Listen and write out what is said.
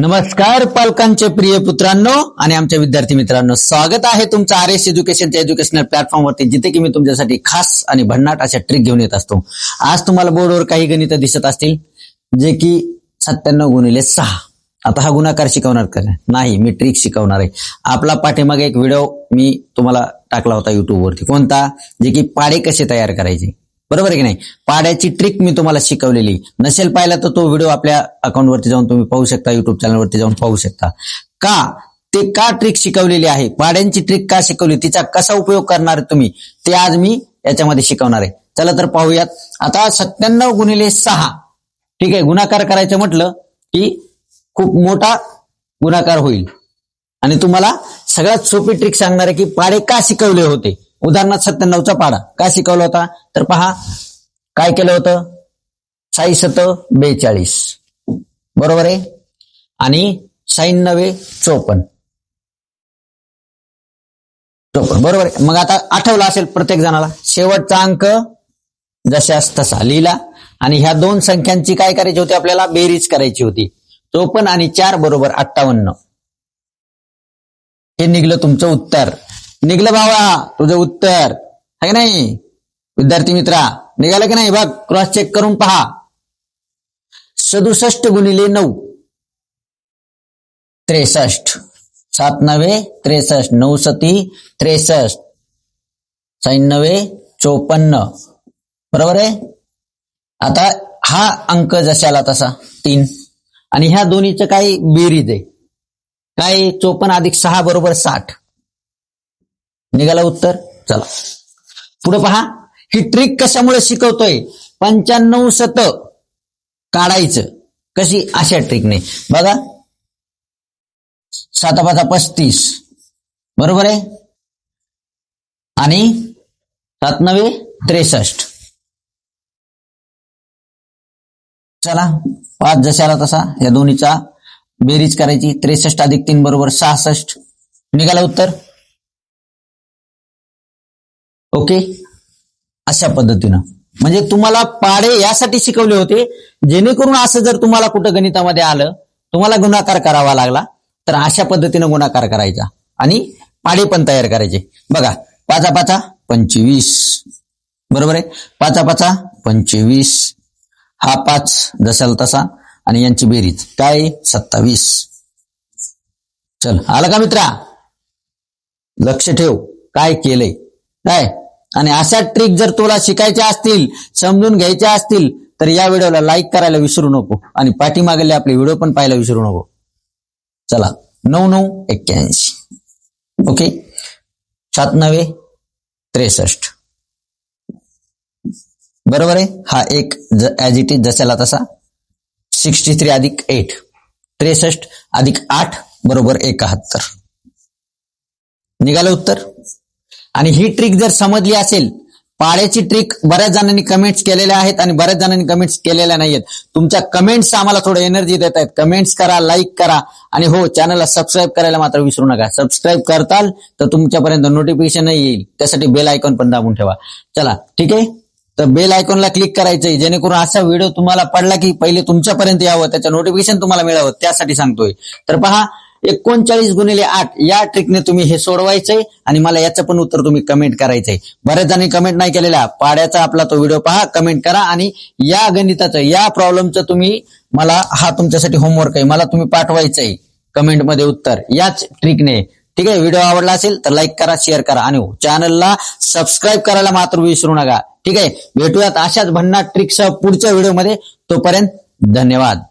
नमस्कार पालकांचे प्रिय पुत्रांनो आणि आमच्या विद्यार्थी मित्रांनो स्वागत आहे तुमचं आर एस एज्युकेशनच्या एज्युकेशनल प्लॅटफॉर्मवरती जिथे की मी तुमच्यासाठी खास आणि भन्नाट अशा ट्रिक घेऊन येत असतो. आज तुम्हाला बोर्डवर काही गणित दिसत असतील जे की सत्त्याण्णव गुणिले सहा. आता हा गुणाकार शिकवणार का? नाही मी ट्रिक शिकवणार आहे. आपला पाठीमागे एक व्हिडिओ मी तुम्हाला टाकला होता युट्यूबवरती कोणता? जे की पाडे कसे तयार करायचे? बरोबर आहे की नाही? पाड्याची ट्रिक मी तुम्हाला शिकवलेली. नसेल पाहिला तर तो व्हिडिओ आपल्या अकाउंटवरती जाऊन तुम्ही पाहू शकता युट्यूब चॅनलवरती जाऊन पाहू शकता. का? ते का ट्रिक शिकवलेली आहे? पाड्यांची ट्रिक का शिकवली? तिचा कसा उपयोग करणार तुम्ही? ते आज मी याच्यामध्ये शिकवणार आहे. चला तर पाहूयात. आता सत्त्याण्णव गुणिले सहा. ठीक आहे गुणाकार करायचं म्हटलं की खूप मोठा गुणाकार होईल. आणि तुम्हाला सगळ्यात सोपी ट्रिक सांगणार आहे की पाडे का शिकवले होते? उदाहरणार्थ सत्त्याण्णवचा पाडा. काय शिकवला होता? तर पहा काय केलं होतं? साई सत बेचाळीस. बरोबर आहे? आणि साईन नवे चोपन्न. चोपन्न. बरोबर आहे? मग आता आठवलं असेल प्रत्येक जणाला. शेवटचा अंक जशास तसा. लिहिला. आणि ह्या दोन संख्यांची काय करायची होती आपल्याला? बेरीज करायची होती. चोपन्न आणि चार बरोबर अठ्ठावन्न. हे निघलं तुमचं उत्तर. निघलं बाबा तुझं उत्तर. आहे नाही? विद्यार्थी मित्रा निघालं की नाही? बघ क्रॉस चेक करून पहा. सदुसष्ट गुणिले नऊ. त्रेसष्ट. सात नवे त्रेसष्ट. नऊ सती त्रेसष्ट. साईन नवे चोपन्न. बरोबर आहे? आता हा अंक जशाला तसा तीन. आणि ह्या दोन्हीचं काही बेरीज आहे. काय? चोपन्न अधिक सहा बरोबर साठ. निघाला उत्तर चला. पुढे पहा. ही ट्रिक कशामुळे शिकवतोय? पंच्याण्णव शत काढायचं. कशी? अशा ट्रिकने बघा. साता पाचा पस्तीस. बरोबर आहे? आणि सात नवे त्रेसष्ट. चला. पाच जशाला तसा. या दोन्हीचा बेरीज करायची. त्रेसष्ट अधिक तीन बरोबर सहासष्ट. निघाला उत्तर? ओके? अशा पद्धतीनं. म्हणजे तुम्हाला पाडे यासाठी शिकवले होते जेणेकरून असं जर तुम्हाला कुठं गणितामध्ये आलं तुम्हाला गुणाकार करावा लागला तर अशा पद्धतीनं गुणाकार करायचा. आणि पाडे पण तयार करायचे. बघा पाचा पाचा पंचवीस. बरोबर आहे? पाचा पाचा पंचवीस. हा पाच जसाल तसा आणि यांची बेरीज. काय? सत्तावीस. चल आलं का मित्रा? लक्ष ठेव. काय केलंय? काय? आणि अशा ट्रिक जर तुला शिकायच्या असतील समजून घ्यायच्या असतील तर या व्हिडिओला लाईक करायला विसरू नको. आणि पाठीमागले आपले व्हिडिओ पण पाहायला विसरू नको. चला नऊ नऊ एक्क्याऐंशी. ओके सात नवे त्रेसष्ट. बरोबर आहे? हा एक ऍज इट इज जशाला तसा. सिक्स्टी थ्री अधिक एट त्रेसष्ट अधिक आठ बरोबर एकाहत्तर. निघालं उत्तर? आणि ही ट्रिक जर समजली असेल पाळ्याची ट्रिक बऱ्याच जणांनी कमेंट्स केलेल्या आहेत आणि बऱ्याच जणांनी कमेंट्स केलेल्या नाहीयेत. तुमच्या कमेंट्स आम्हाला थोडं एनर्जी देत आहेत. कमेंट्स करा लाईक करा आणि हो चॅनलला सबस्क्राईब करायला मात्र विसरू नका. सबस्क्राईब करताल तर तुमच्यापर्यंत नोटिफिकेशन येईल. त्यासाठी बेल आयकॉन पण दाबून ठेवा. चला ठीक आहे? तर बेल आयकॉनला क्लिक करायचंय. जेणेकरून असा व्हिडिओ तुम्हाला पडला की पहिले तुमच्यापर्यंत यावं त्याचं नोटिफिकेशन तुम्हाला मिळावं त्यासाठी सांगतोय. तर पहा एकोणचाळीस गुणिले आठ या ट्रिकने तुम्ही हे सोडवायचंय आणि मला याचं पण उत्तर तुम्ही कमेंट करायचंय. बऱ्याच जणांनी कमेंट नाही केलेला. पाड्याचा आपला तो व्हिडिओ पहा कमेंट करा आणि या गणिताचं या प्रॉब्लेमचं तुम्ही मला हा तुमच्यासाठी होमवर्क आहे. मला तुम्ही पाठवायचंय कमेंटमध्ये उत्तर. याच ट्रिकने ठीक आहे? व्हिडिओ आवडला असेल तर लाईक करा शेअर करा आणि हो, चॅनलला सबस्क्राईब करायला मात्र विसरू नका. ठीक आहे? भेटूयात अशाच भन्नाट ट्रिकसह पुढच्या व्हिडिओमध्ये तोपर्यंत धन्यवाद.